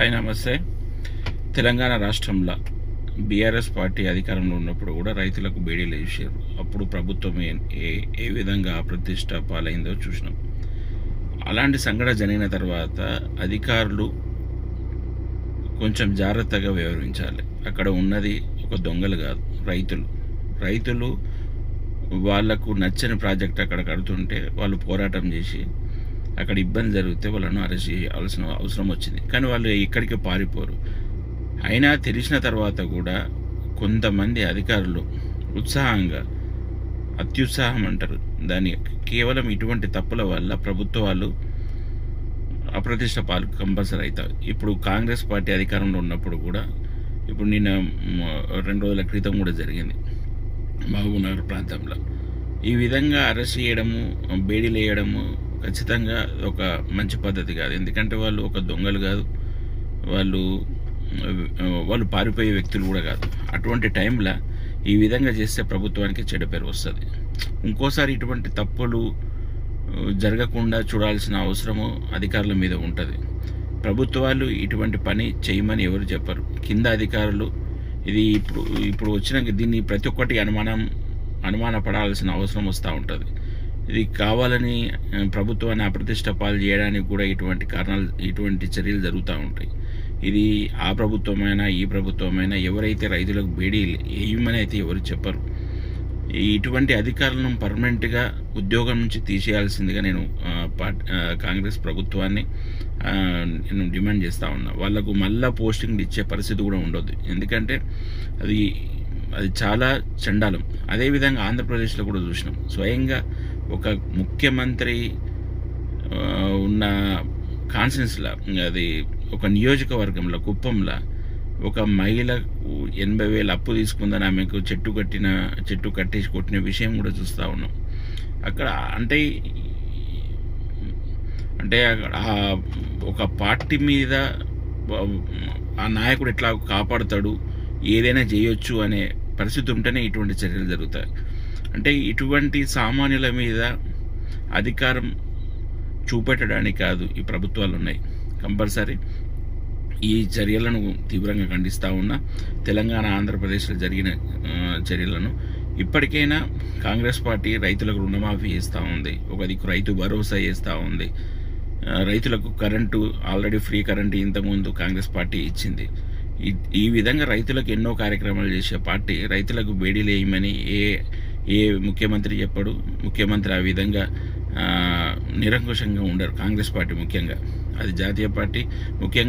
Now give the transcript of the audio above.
Hi నమస్తే. తెలంగాణ రాష్ట్రంలో BRS party అధికారంలో ఉన్నప్పుడు కూడా రైతులకు బేడీలు వేసారు అప్పుడు ప్రభుత్వం ఏ ఏ- ఏ విధంగా అప్రతిష్ట పాలైందో చూసినాం. అలాంటి సంఘటన జరిగిన తర్వాత అధికారులు కొంచెం జాగ్రత్తగా వ్యవహరించాలి. అక్కడ ఉన్నది ఒక దొంగలు కాదు రైతులు. రైతులు వాళ్ళకు నచ్చని ప్రాజెక్ట్ అక్కడ కడుతుంటే వాళ్ళు పోరాటం చేసి అక్కడ ఇబ్బంది జరిగితే వాళ్ళను అరెస్ట్ చేయాల్సిన అవసరం వచ్చింది. కానీ వాళ్ళు ఇక్కడికి పారిపోరు. అయినా తెలిసిన తర్వాత కూడా కొంతమంది అధికారులు ఉత్సాహంగా అత్యుత్సాహం అంటారు. దాని కేవలం ఇటువంటి తప్పుల వల్ల ప్రభుత్వాలు అప్రతిష్ట పాలు కంపల్సరీ అవుతాయి ఇప్పుడు కాంగ్రెస్ పార్టీ అధికారంలో ఉన్నప్పుడు కూడా ఇప్పుడు నిన్న రెండు రోజుల క్రితం కూడా జరిగింది. మహబూబ్నగర్ ప్రాంతంలో. ఈ విధంగా అరెస్ట్ చేయడము బేడీలు వేయడము ఖచ్చితంగా ఒక మంచి పద్ధతి కాదు. ఎందుకంటే వాళ్ళు ఒక దొంగలు కాదు. వాళ్ళు వాళ్ళు పారిపోయే వ్యక్తులు కూడా కాదు. అటువంటి టైంలో ఈ విధంగా చేస్తే ప్రభుత్వానికి చెడ్డ పేరు వస్తుంది. ఇంకోసారి ఇటువంటి తప్పులు జరగకుండా చూడాల్సిన అవసరము అధికారుల మీద ఉంటుంది. ప్రభుత్వాలు ఇటువంటి పని చేయమని ఎవరు చెప్పరు. కింద అధికారులు ఇది ఇప్పుడు ఇప్పుడు వచ్చిన దీన్ని ప్రతి ఒక్కటి అనుమానం అనుమానపడాల్సిన అవసరం వస్తూ ఉంటుంది. ఇది కావాలని ఆ, ప్రభుత్వాన్ని అప్రతిష్ట పాలు చేయడానికి కూడా ఇటువంటి కారణాలు ఇటువంటి చర్యలు జరుగుతూ ఉంటాయి. ఇది ఆ ప్రభుత్వమైనా ఈ ప్రభుత్వమైనా ఎవరైతే రైతులకు బేడీ ఏమని అయితే ఎవరు చెప్పరు. ఈ ఇటువంటి అధికారులను పర్మనెంట్గా ఉద్యోగం నుంచి తీసేయాల్సిందిగా నేను కాంగ్రెస్ ప్రభుత్వాన్ని నేను డిమాండ్ చేస్తూ ఉన్నా. వాళ్ళకు మళ్ళా పోస్టింగ్ ఇచ్చే పరిస్థితి కూడా ఉండొద్దు. ఎందుకంటే అది అది చాలా చండాలం. అదేవిధంగా ఆంధ్రప్రదేశ్లో కూడా చూసినాం. స్వయంగా ఒక ముఖ్యమంత్రి ఉన్న కాన్సెన్స్లో అది ఒక నియోజకవర్గంలో కుప్పంలో ఒక మహిళ ఎనభై వేలు అప్పు తీసుకుందని ఆమెకు చెట్టు కట్టిన చెట్టు కట్టేసి కొట్టిన విషయం కూడా చూస్తూ ఉన్నాం. అక్కడ అంటే అంటే అక్కడ ఒక పార్టీ మీద ఆ నాయకుడు ఎట్లా కాపాడుతాడు ఏదైనా చేయొచ్చు అనే పరిస్థితి ఉంటేనే ఇటువంటి చర్యలు జరుగుతాయి. అంటే ఇటువంటి సామాన్యుల మీద అధికారం చూపెట్టడానికి కాదు ఈ ప్రభుత్వాలు ఉన్నాయి. కంపల్సరీ ఈ చర్యలను తీవ్రంగా ఖండిస్తూ ఉన్న తెలంగాణ ఆంధ్రప్రదేశ్లో జరిగిన చర్యలను ఇప్పటికైనా కాంగ్రెస్ పార్టీ రైతులకు రుణమాఫీ చేస్తూ ఉంది. ఒక దిక్కు రైతు భరోసా చేస్తూ ఉంది. రైతులకు కరెంటు ఆల్రెడీ ఫ్రీ కరెంటు ఇంతకుముందు కాంగ్రెస్ పార్టీ ఇచ్చింది. ఈ విధంగా రైతులకు ఎన్నో కార్యక్రమాలు చేసే పార్టీ రైతులకు బేడీలు వేయమని ఏ ఏ ముఖ్యమంత్రి చెప్పడు. ముఖ్యమంత్రి ఆ విధంగా నిరంకుశంగా ఉండరు. కాంగ్రెస్ పార్టీ ముఖ్యంగా. అది జాతీయ పార్టీ. ముఖ్యంగా